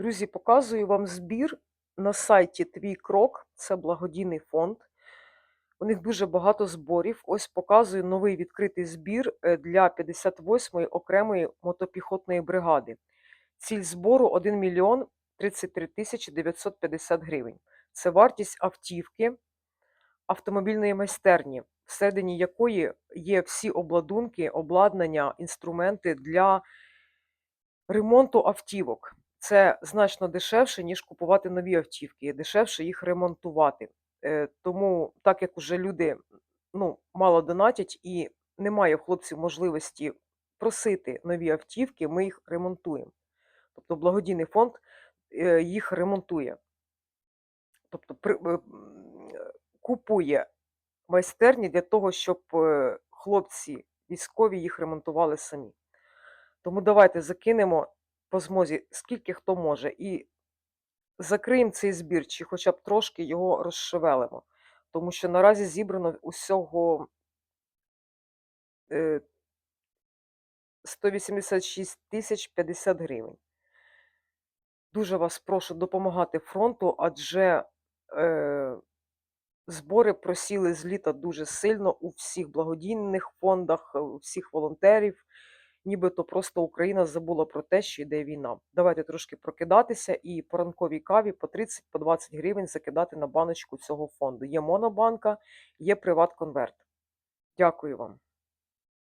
Друзі, показую вам збір на сайті Твій Крок. Це благодійний фонд. У них дуже багато зборів. Ось показую новий відкритий збір е, для 58-ї окремої мотопіхотної бригади. Ціль збору 1 мільйон 33 тисячі 950 гривень. Це вартість автівки автомобільної майстерні, всередині якої є всі обладунки, обладнання, інструменти для ремонту автівок. Це значно дешевше, ніж купувати нові автівки, і дешевше їх ремонтувати. Е, Тому, так як уже люди ну, мало донатять і немає хлопців можливості просити нові автівки, ми їх ремонтуємо. Тобто благодійний фонд е, їх ремонтує. Тобто е, купує майстерні для того, щоб хлопці військові їх ремонтували самі. Тому давайте закинемо по змозі, скільки хто може, і закриємо цей збір, чи хоча б трошки його розшевелимо. Тому що наразі зібрано усього е, 186 тисяч 50 гривень. Дуже вас прошу допомагати фронту, адже е, збори просіли з літа дуже сильно у всіх благодійних фондах, у всіх волонтерів. Нібито просто Україна забула про те, що йде війна. Давайте трошки прокидатися і по ранковій каві по 30 по 20 гривень закидати на баночку цього фонду. Є монобанка, є приват-конверт. Дякую вам.